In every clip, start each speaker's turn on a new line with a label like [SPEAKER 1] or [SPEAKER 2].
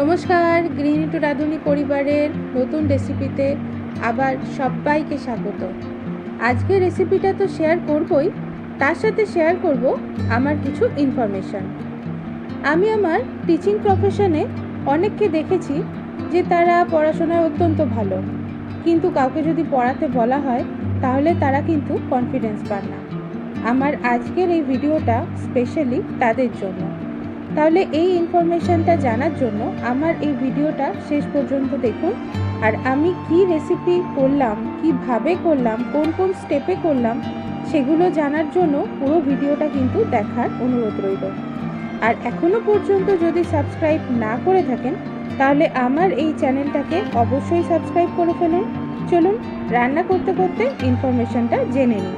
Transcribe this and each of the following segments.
[SPEAKER 1] নমস্কার গৃহিণী টু রাঁধুনি পরিবারের নতুন রেসিপিতে আবার সবাইকে স্বাগত। আজকের রেসিপিটা তো শেয়ার করবই, তার সাথে শেয়ার করব আমার কিছু ইনফরমেশান আমি আমার টিচিং প্রফেশনে অনেককে দেখেছি যে তারা পড়াশোনায় অত্যন্ত ভালো, কিন্তু কাউকে যদি পড়াতে বলা হয়, তাহলে তারা কিন্তু কনফিডেন্স পান না। আমার আজকের এই ভিডিওটা স্পেশালি তাদের জন্য। তাহলে এই ইনফরমেশনটা জানার জন্য আমার এই ভিডিওটা শেষ পর্যন্ত দেখুন। আর আমি কি রেসিপি করলাম, কীভাবে করলাম, কোন কোন স্টেপে করলাম, সেগুলো জানার জন্য পুরো ভিডিওটা কিন্তু দেখার অনুরোধ রইল। আর এখনও পর্যন্ত যদি সাবস্ক্রাইব না করে থাকেন, তাহলে আমার এই চ্যানেলটাকে অবশ্যই সাবস্ক্রাইব করে ফেলুন। চলুন, রান্না করতে করতে ইনফরমেশনটা জেনে নিই।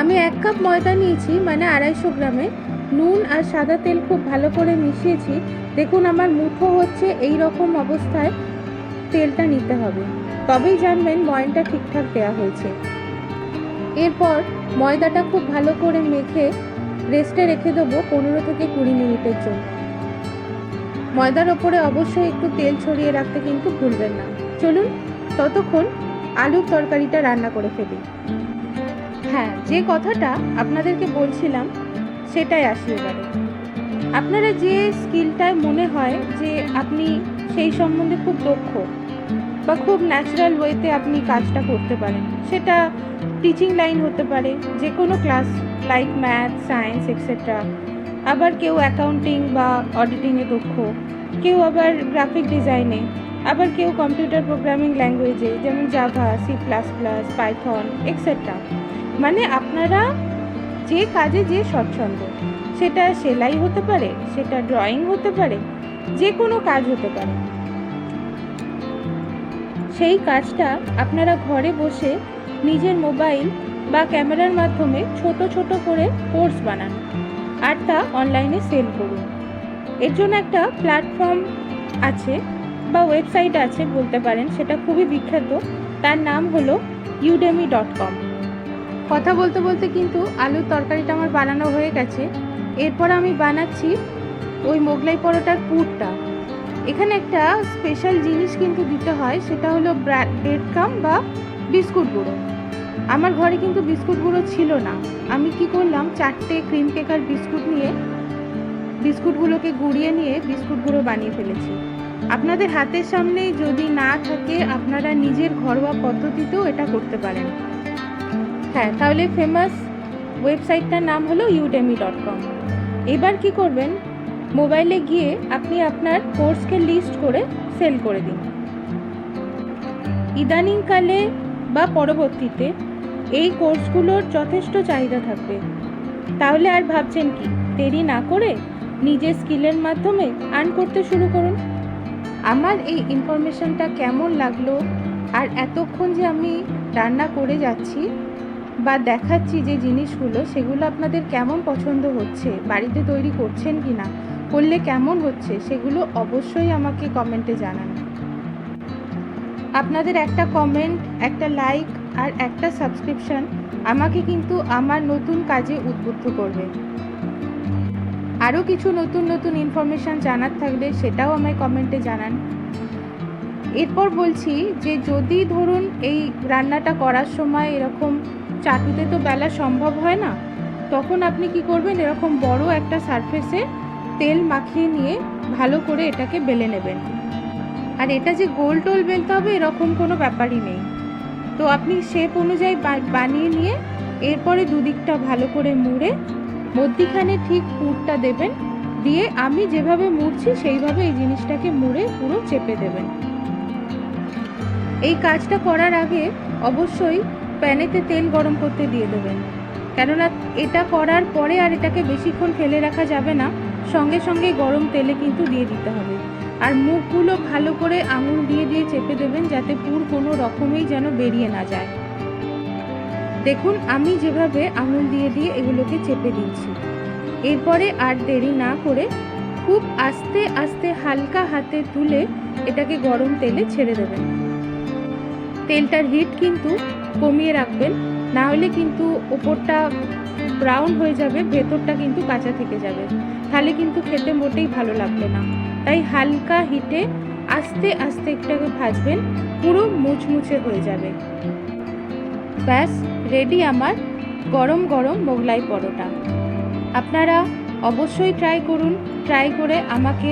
[SPEAKER 1] আমি এক কাপ ময়দা নিয়েছি মানে আড়াইশো গ্রামে। নুন আর সাদা তেল খুব ভালো করে মিশিয়েছি। দেখুন আমার মুঠো হচ্ছে এই রকম অবস্থায় তেলটা নিতে হবে। তবেই জানবেন ময়নটা ঠিকঠাক দেওয়া হয়েছে। এরপর ময়দাটা খুব ভালো করে মেখে রেস্টে রেখে দেবো পনেরো থেকে কুড়ি মিনিটের জন্য। ময়দার ওপরে অবশ্যই একটু তেল ছড়িয়ে রাখতে কিন্তু ভুলবেন না। চলুন ততক্ষণ আলুর তরকারিটা রান্না করে ফেলি। হ্যাঁ যে কথাটা আপনাদেরকে বলছিলাম সেটাই আসি এবারে। আপনারা যে স্কিলটায় মনে হয় যে আপনি সেই সম্বন্ধে খুব দক্ষ বা খুব ন্যাচারাল ওয়েতে আপনি কাজটা করতে পারেন, সেটা টিচিং লাইন হতে পারে যে কোনো class like math science etcetera আবার কেউ অ্যাকাউন্টিং বা অডিটিংয়ে দক্ষ, কেউ আবার গ্রাফিক ডিজাইনে আবার কেউ কম্পিউটার প্রোগ্রামিং ল্যাঙ্গুয়েজে যেমন Java C plus plus Python etcetera মানে আপনারা যে কাজে যে স্বচ্ছন্দ। সেটা সেলাই হতে পারে, সেটা ড্রয়িং হতে পারে যে কোনো কাজ হতে পারে। সেই কাজটা আপনারা ঘরে বসে নিজের মোবাইল বা ক্যামেরার মাধ্যমে ছোট ছোট করে কোর্স বানান আর তা অনলাইনে সেল করুন। এর জন্য একটা প্ল্যাটফর্ম আছে বা ওয়েবসাইট আছে বলতে পারেন, সেটা খুবই বিখ্যাত। তার নাম হলো ইউডেমি ডট কম কথা বলতে বলতে কিন্তু আলুর তরকারিটা আমার বানানো হয়ে গেছে। এরপর আমি বানাচ্ছি ওই মোগলাই পরোটার পুরটা। এখানে একটা স্পেশাল জিনিস কিন্তু দিতে হয়, সেটা হলো ব্রেড কাম বা বিস্কুট গুঁড়ো। আমার ঘরে কিন্তু বিস্কুট গুঁড়ো ছিল না। আমি কি করলাম, চারটে ক্রিম কেকার বিস্কুট নিয়ে বিস্কুটগুলোকে গুঁড়িয়ে নিয়ে বিস্কুট গুঁড়ো বানিয়ে ফেলেছি। আপনাদের হাতের সামনে যদি না থাকে, আপনারা নিজের ঘরোয়া পদ্ধতিতেও এটা করতে পারেন। হ্যাঁ তাহলে ফেমাস ওয়েবসাইটটার নাম হলো ইউডেমি ডট কম এবার কি করবেন? মোবাইলে গিয়ে আপনি আপনার কোর্সকে লিস্ট করে সেল করে দিন। ইদানিংকালে বা পরবর্তীতে এই কোর্সগুলোর যথেষ্ট চাহিদা থাকবে। তাহলে আর ভাবছেন কি? দেরি না করে নিজের স্কিলের মাধ্যমে আর্ন করতে শুরু করুন। আমার এই ইনফরমেশনটা কেমন লাগল? আর এতক্ষণ যে আমি রান্না করে যাচ্ছি বা দেখাচ্ছি যে জিনিসগুলো, সেগুলো আপনাদের কেমন পছন্দ হচ্ছে, বাড়িতে তৈরি করছেন কি না করলে কেমন হচ্ছে, সেগুলো অবশ্যই আমাকে কমেন্টে জানান। আপনাদের একটা কমেন্ট একটা লাইক আর একটা সাবস্ক্রিপশন আমাকে কিন্তু আমার নতুন কাজে উদ্বুদ্ধ করবে। আরও কিছু নতুন নতুন ইনফরমেশান জানার থাকলে সেটাও আমায় কমেন্টে জানান। এরপর বলছি যে যদি ধরুন এই রান্নাটা করার সময় এরকম চাটুতে তো বেলা সম্ভব হয় না। তখন আপনি কি করবেন, এরকম বড় একটা সারফেসে তেল মাখিয়ে নিয়ে ভালো করে এটাকে বেলে নেবেন। আর এটা যে গোল টোল বেলতে হবে, এরকম কোনো ব্যাপারই নেই। তো আপনি শেপ অনুযায়ী বানিয়ে নিয়ে এরপরে দুদিকটা ভালো করে মুড়ে, মধ্যিখানে ঠিক পুরটা দেবেন। দিয়ে আমি যেভাবে মুড়ছি, সেইভাবে এই জিনিসটাকে মুড়ে পুরো চেপে দেবেন। এই কাজটা করার আগে অবশ্যই প্যানেতে তেল গরম করতে দিয়ে দেবেন। কেননা এটা করার পরে আর এটাকে বেশিক্ষণ ফেলে রাখা যাবে না, সঙ্গে সঙ্গে গরম তেলে কিন্তু দিয়ে দিতে হবে। আর মুখগুলো ভালো করে আঙুল দিয়ে দিয়ে চেপে দেবেন যাতে পুর কোনো রকমেই যেন বেরিয়ে না যায়। দেখুন, আমি যেভাবে আঙুল দিয়ে দিয়ে এগুলোকে চেপে দিচ্ছি। এরপরে আর দেরি না করে খুব আস্তে আস্তে হালকা হাতে তুলে এটাকে গরম তেলে ছেড়ে দেবেন। তেলটার হিট কিন্তু কমিয়ে রাখবেন না হলে কিন্তু ওপরটা ব্রাউন হয়ে যাবে, ভেতরটা কিন্তু কাঁচা থেকে যাবে। তাহলে কিন্তু খেতে মোটেই ভালো লাগবে না। তাই হালকা হিটে আস্তে আস্তে একটাকে ভাজবেন, পুরো মুচমুচে হয়ে যাবে। ব্যাস রেডি আমার গরম গরম মোগলাই পরোটা। আপনারা অবশ্যই ট্রাই করুন। ট্রাই করে আমাকে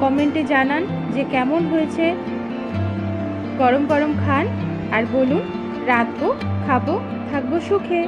[SPEAKER 1] কমেন্টে জানান যে কেমন হয়েছে গরম গরম খান আর বলুন রাঁধবো খাব থাকব সুখে।